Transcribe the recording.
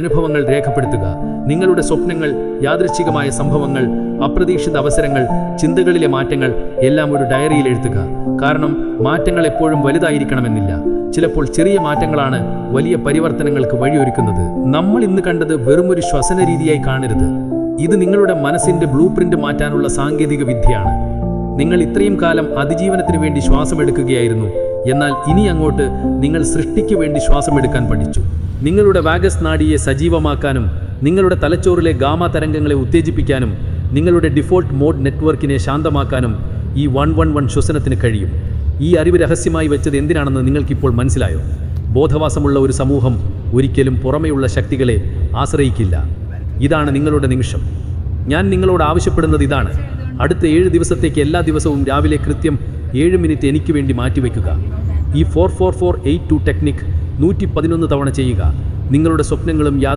അനുഭവങ്ങൾ രേഖപ്പെടുത്തുക. നിങ്ങളുടെ സ്വപ്നങ്ങൾ യാദൃശ്ചികമായ സംഭവങ്ങൾ അപ്രതീക്ഷിത അവസരങ്ങൾ ചിന്തകളിലെ മാറ്റങ്ങൾ എല്ലാം ഒരു ഡയറിയിൽ എഴുതുക. കാരണം മാറ്റങ്ങൾ എപ്പോഴും വലുതായിരിക്കണമെന്നില്ല. ചിലപ്പോൾ ചെറിയ മാറ്റങ്ങളാണ് വലിയ പരിവർത്തനങ്ങൾക്ക് വഴിയൊരുക്കുന്നത്. നമ്മൾ ഇന്ന് കണ്ടത് വെറുമൊരു ശ്വസന രീതിയായി കാണരുത്. ഇത് നിങ്ങളുടെ മനസ്സിന്റെ ബ്ലൂ പ്രിന്റ് മാറ്റാനുള്ള സാങ്കേതിക വിദ്യയാണ്. നിങ്ങൾ ഇത്രയും കാലം അതിജീവനത്തിന് വേണ്ടി ശ്വാസമെടുക്കുകയായിരുന്നു. എന്നാൽ ഇനി അങ്ങോട്ട് നിങ്ങൾ സൃഷ്ടിക്ക് വേണ്ടി ശ്വാസമെടുക്കാൻ പഠിച്ചു. നിങ്ങളുടെ വാഗസ് നാഡിയെ സജീവമാക്കാനും നിങ്ങളുടെ തലച്ചോറിലെ ഗാമ തരംഗങ്ങളെ ഉത്തേജിപ്പിക്കാനും നിങ്ങളുടെ ഡിഫോൾട്ട് മോഡ് നെറ്റ്വർക്കിനെ ശാന്തമാക്കാനും ഈ വൺ വൺ വൺ ശ്വസനത്തിന് കഴിയും. ഈ അറിവ് രഹസ്യമായി വെച്ചത് എന്തിനാണെന്ന് നിങ്ങൾക്കിപ്പോൾ മനസ്സിലായോ? ബോധവാസമുള്ള ഒരു സമൂഹം ഒരിക്കലും പുറമെയുള്ള ശക്തികളെ ആശ്രയിക്കില്ല. ഇതാണ് നിങ്ങളുടെ നിമിഷം. ഞാൻ നിങ്ങളോട് ആവശ്യപ്പെടുന്നത് ഇതാണ്. അടുത്ത ഏഴ് ദിവസത്തേക്ക് എല്ലാ ദിവസവും രാവിലെ കൃത്യം ഏഴ് മിനിറ്റ് എനിക്ക് വേണ്ടി മാറ്റിവെക്കുക. ഈ four four four eight two technique നൂറ്റി തവണ ചെയ്യുക. നിങ്ങളുടെ സ്വപ്നങ്ങളും